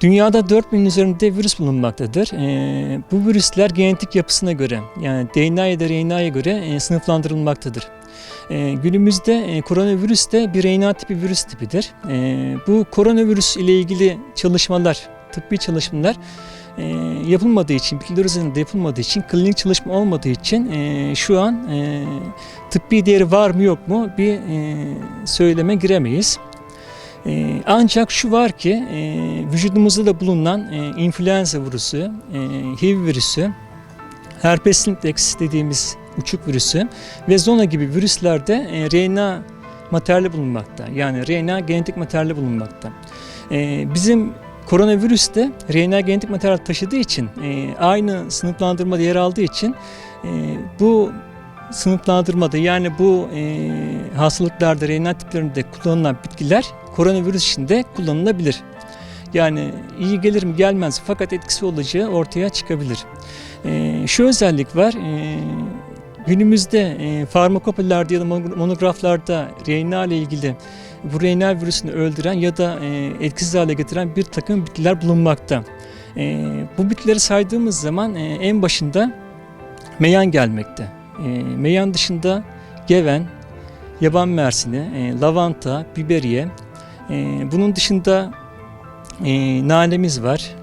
Dünyada 4000 üzerinde virüs bulunmaktadır. Ee, bu virüsler genetik yapısına göre yani DNA ya da RNA'ya göre e, sınıflandırılmaktadır. Ee, günümüzde e, koronavirüs de bir RNA tipi virüs tipidir. Ee, bu koronavirüs ile ilgili çalışmalar, tıbbi çalışmalar e, yapılmadığı için, bitkiler üzerinde yapılmadığı için, klinik çalışma olmadığı için e, şu an e, tıbbi değeri var mı yok mu bir e, söyleme giremeyiz. Ee, ancak şu var ki e, vücudumuzda da bulunan e, influenza virüsü, e, HIV virüsü, herpes simplex dediğimiz uçuk virüsü ve zona gibi virüslerde e, RNA materyali bulunmakta. Yani RNA genetik materyali bulunmakta. Bizim koronavirüs de RNA genetik materyal taşıdığı için aynı sınıflandırmada yer aldığı için bu sınıflandırmada yani bu e, hastalıklarda RNA tiplerinde kullanılan bitkiler koronavirüs için de kullanılabilir. Yani iyi gelir mi gelmez fakat etkisi olacağı ortaya çıkabilir. E, şu özellik var. E, günümüzde e, farmakopilerde ya da monograflarda RNA ile ilgili bu RNA virüsünü öldüren ya da e, etkisiz hale getiren bir takım bitkiler bulunmakta. E, bu bitkileri saydığımız zaman e, en başında meyan gelmekte. E, meyan dışında geven, yaban mersini, e, lavanta, biberiye, e, bunun dışında e, nanemiz var,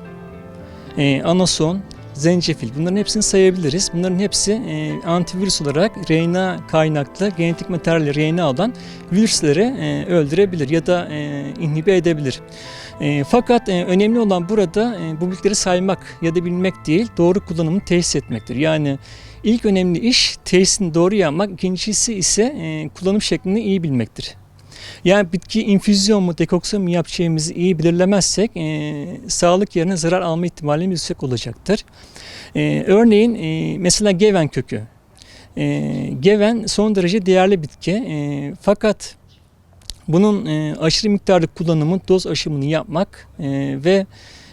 e, anason, zencefil. Bunların hepsini sayabiliriz. Bunların hepsi e, antivirüs olarak RNA kaynaklı genetik materyali RNA olan virüsleri e, öldürebilir ya da e, inhibe edebilir. E, fakat e, önemli olan burada e, bu bilgileri saymak ya da bilmek değil, doğru kullanımını tesis etmektir. Yani ilk önemli iş tesisini doğru yapmak, ikincisi ise e, kullanım şeklini iyi bilmektir. Yani bitki infüzyon mu, dekoksiyon mu yapacağımızı iyi belirlemezsek e, sağlık yerine zarar alma ihtimalimiz yüksek olacaktır. E, örneğin e, mesela geven kökü. E, geven son derece değerli bitki e, fakat bunun e, aşırı miktarda kullanımı, doz aşımını yapmak e, ve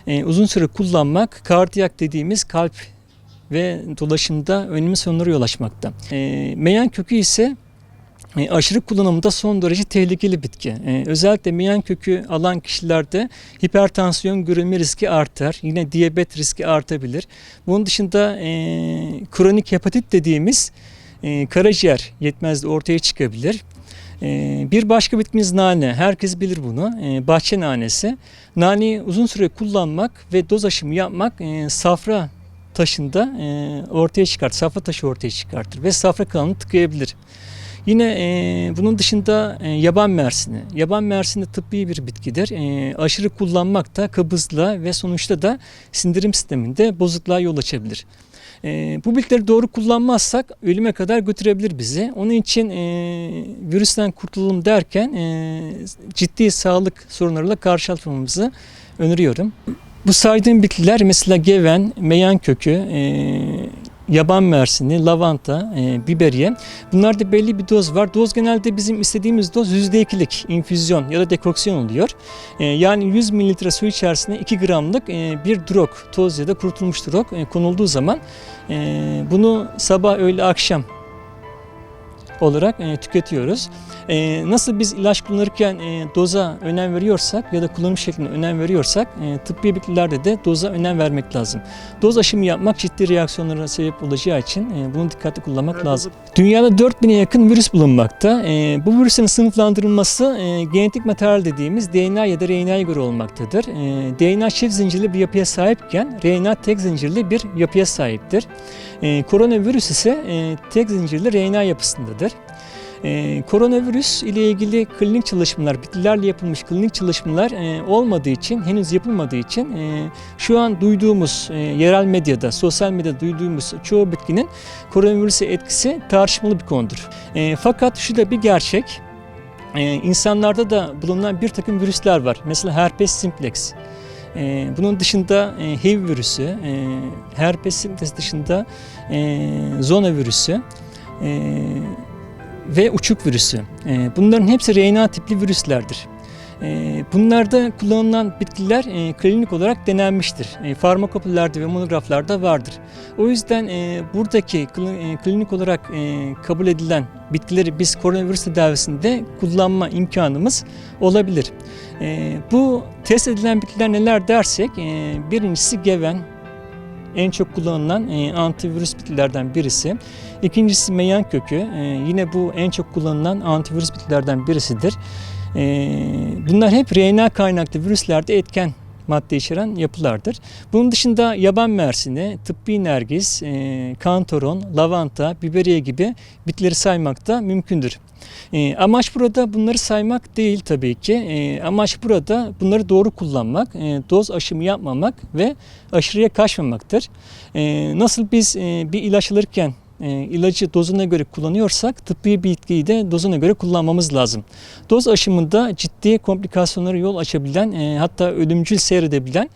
e, uzun süre kullanmak kardiyak dediğimiz kalp ve dolaşımda önemli sorunlara yol açmakta. E, meyan kökü ise e, aşırı kullanımda son derece tehlikeli bitki. E, özellikle meyan kökü alan kişilerde hipertansiyon görülme riski artar. Yine diyabet riski artabilir. Bunun dışında e, kronik hepatit dediğimiz e, karaciğer yetmezliği ortaya çıkabilir. E, bir başka bitkimiz nane. Herkes bilir bunu. E, bahçe nanesi. Naneyi uzun süre kullanmak ve doz aşımı yapmak e, safra taşında e, ortaya çıkartır. Safra taşı ortaya çıkartır ve safra kanalını tıkayabilir. Yine e, bunun dışında e, yaban mersini. Yaban mersini tıbbi bir bitkidir. E, aşırı kullanmak da kabızlığa ve sonuçta da sindirim sisteminde bozukluğa yol açabilir. E, bu bitkileri doğru kullanmazsak ölüme kadar götürebilir bizi. Onun için e, virüsten kurtulalım derken e, ciddi sağlık sorunlarıyla karşılaşmamızı öneriyorum. Bu saydığım bitkiler mesela geven, meyan kökü, e, yaban mersini, lavanta, e, biberiye. Bunlarda belli bir doz var. Doz genelde bizim istediğimiz doz %2'lik infüzyon ya da dekoksiyon oluyor. E, yani 100 mililitre su içerisine 2 gramlık e, bir drog, toz ya da kurutulmuş drog e, konulduğu zaman e, bunu sabah, öğle, akşam olarak e, tüketiyoruz. E, nasıl biz ilaç kullanırken e, doza önem veriyorsak ya da kullanım şekline önem veriyorsak e, tıbbi bitkilerde de doza önem vermek lazım. Doz aşımı yapmak ciddi reaksiyonlara sebep olacağı için e, bunu dikkatli kullanmak lazım. Dünyada 4000'e yakın virüs bulunmakta. E, bu virüsün sınıflandırılması e, genetik materyal dediğimiz DNA ya da RNA'ya göre olmaktadır. E, DNA çift zincirli bir yapıya sahipken RNA tek zincirli bir yapıya sahiptir. E, koronavirüs ise e, tek zincirli RNA yapısındadır. Ee, koronavirüs ile ilgili klinik çalışmalar, bitkilerle yapılmış klinik çalışmalar e, olmadığı için, henüz yapılmadığı için e, şu an duyduğumuz e, yerel medyada, sosyal medyada duyduğumuz çoğu bitkinin koronavirüse etkisi tartışmalı bir konudur. Fakat şu da bir gerçek, insanlarda da bulunan bir takım virüsler var. Mesela herpes simplex. Bunun dışında e, HIV virüsü, herpes simplex dışında zona virüsü, ve uçuk virüsü. E, bunların hepsi RNA tipli virüslerdir. E, bunlarda kullanılan bitkiler e, klinik olarak denenmiştir. E, farmakopillerde ve monograflarda vardır. O yüzden e, buradaki e, klinik olarak kabul edilen bitkileri biz koronavirüs tedavisinde kullanma imkanımız olabilir. Bu test edilen bitkiler neler dersek birincisi geven en çok kullanılan e, antivirüs bitkilerden birisi. İkincisi meyan kökü e, yine bu en çok kullanılan antivirüs bitkilerden birisidir. E, bunlar hep RNA kaynaklı virüslerde etken madde içeren yapılardır. Bunun dışında yaban mersini, tıbbi nergis, e, kantoron, lavanta, biberiye gibi bitkileri saymak da mümkündür. E, amaç burada bunları saymak değil tabii ki. E, amaç burada bunları doğru kullanmak, doz aşımı yapmamak ve aşırıya kaçmamaktır. Nasıl biz bir ilaç alırken e, ilacı dozuna göre kullanıyorsak tıbbi bitkiyi de dozuna göre kullanmamız lazım. Doz aşımında ciddi komplikasyonlara yol açabilen e, hatta ölümcül seyredebilen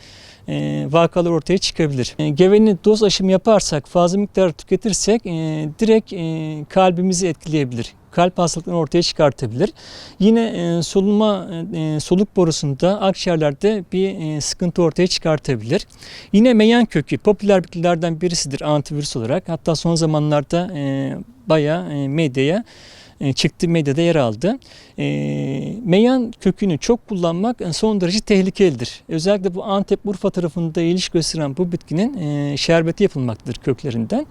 vakalar ortaya çıkabilir. E, geveni doz aşımı yaparsak fazla miktar tüketirsek e, direkt e, kalbimizi etkileyebilir. Kalp hastalıklarını ortaya çıkartabilir. Yine e, solunma e, soluk borusunda akciğerlerde bir e, sıkıntı ortaya çıkartabilir. Yine meyan kökü popüler bitkilerden birisidir antivirüs olarak. Hatta son zamanlarda e, bayağı e, medyaya e, çıktı medyada yer aldı. E, meyan kökünü çok kullanmak e, son derece tehlikelidir. Özellikle bu Antep Urfa tarafında ilişki gösteren bu bitkinin e, şerbeti yapılmaktadır köklerinden.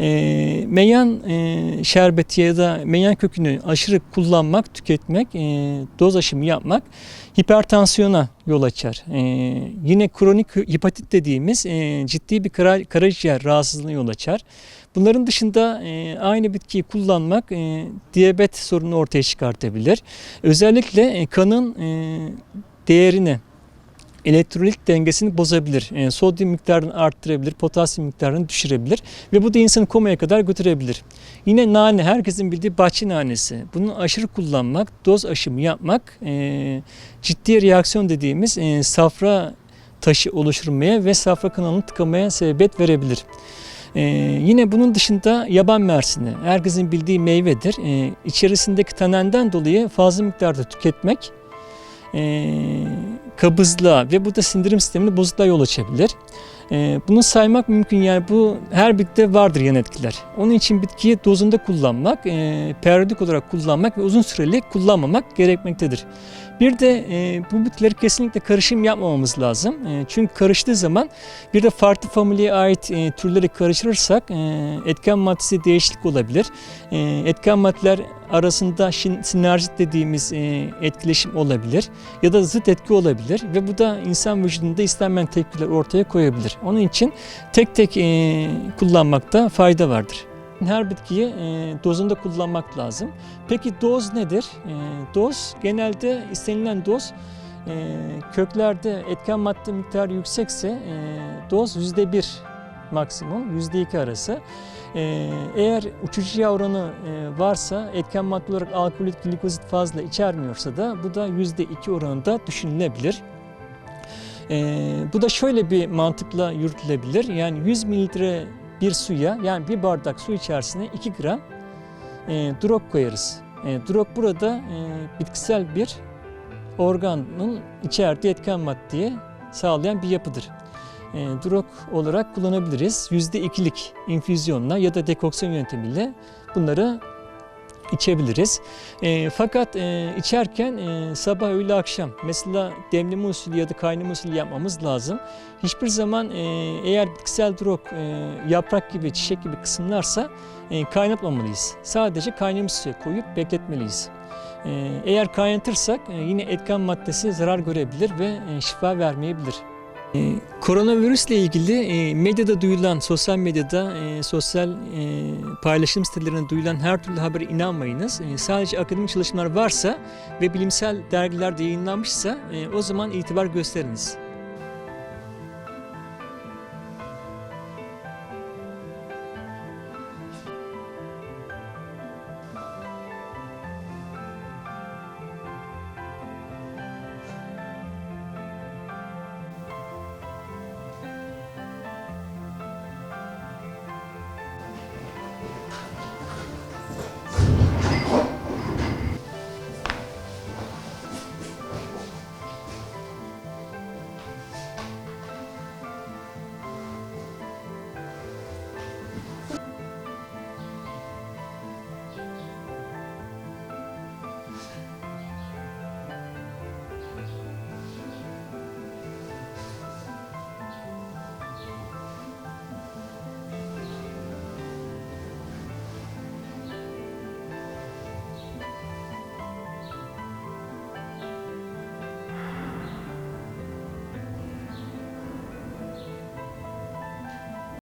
E, meyan e, şerbeti ya da meyan kökünü aşırı kullanmak, tüketmek, e, doz aşımı yapmak hipertansiyona yol açar. E, yine kronik hepatit dediğimiz e, ciddi bir kara, karaciğer rahatsızlığına yol açar. Bunların dışında e, aynı bitkiyi kullanmak e, diyabet sorunu ortaya çıkartabilir. Özellikle e, kanın e, değerini elektrolit dengesini bozabilir. E, sodyum miktarını arttırabilir, potasyum miktarını düşürebilir ve bu da insanı komaya kadar götürebilir. Yine nane, herkesin bildiği bahçe nanesi. Bunu aşırı kullanmak, doz aşımı yapmak e, ciddi reaksiyon dediğimiz e, safra taşı oluşturmaya ve safra kanalını tıkamaya sebebiyet verebilir. Ee, yine bunun dışında yaban mersini, herkesin bildiği meyvedir. Ee, içerisindeki tanenden dolayı fazla miktarda tüketmek e, kabızlığa ve bu da sindirim sistemini bozukluğa yol açabilir. E, bunu saymak mümkün yani bu her bitkide vardır yan etkiler. Onun için bitkiyi dozunda kullanmak, e, periyodik olarak kullanmak ve uzun süreli kullanmamak gerekmektedir. Bir de e, bu bitkileri kesinlikle karışım yapmamamız lazım. E, çünkü karıştığı zaman bir de farklı familyaya ait e, türleri karıştırırsak e, etken maddesi değişiklik olabilir. E, etken maddeler arasında sinerjit dediğimiz e, etkileşim olabilir ya da zıt etki olabilir ve bu da insan vücudunda istenmeyen tepkiler ortaya koyabilir. Onun için tek tek e, kullanmakta fayda vardır. Her bitkiyi e, dozunda kullanmak lazım. Peki doz nedir? E, doz genelde istenilen doz e, köklerde etken madde miktarı yüksekse e, doz %1 maksimum %2 arası. E, eğer uçucu yağ oranı e, varsa etken madde olarak alkolit, glikozit fazla içermiyorsa da bu da %2 oranında düşünülebilir. E, bu da şöyle bir mantıkla yürütülebilir. Yani 100 mililitre bir suya yani bir bardak su içerisine 2 gram e, drop koyarız. E, drop burada e, bitkisel bir organın içerdiği etken maddeyi sağlayan bir yapıdır. E, drop olarak kullanabiliriz. %2'lik infüzyonla ya da dekoksiyon yöntemiyle bunları içebiliriz. E, fakat e, içerken e, sabah öğle akşam mesela demleme usulü ya da kaynama usulü yapmamız lazım. Hiçbir zaman e, eğer bitkisel drop e, yaprak gibi çiçek gibi kısımlarsa e, kaynatmamalıyız. Sadece kaynamış suya koyup bekletmeliyiz. E, eğer kaynatırsak e, yine etken maddesi zarar görebilir ve e, şifa vermeyebilir. E, Koronavirüsle ilgili e, medyada duyulan, sosyal medyada, e, sosyal e, paylaşım sitelerinde duyulan her türlü habere inanmayınız. Sadece akademik çalışmalar varsa ve bilimsel dergilerde yayınlanmışsa o zaman itibar gösteriniz.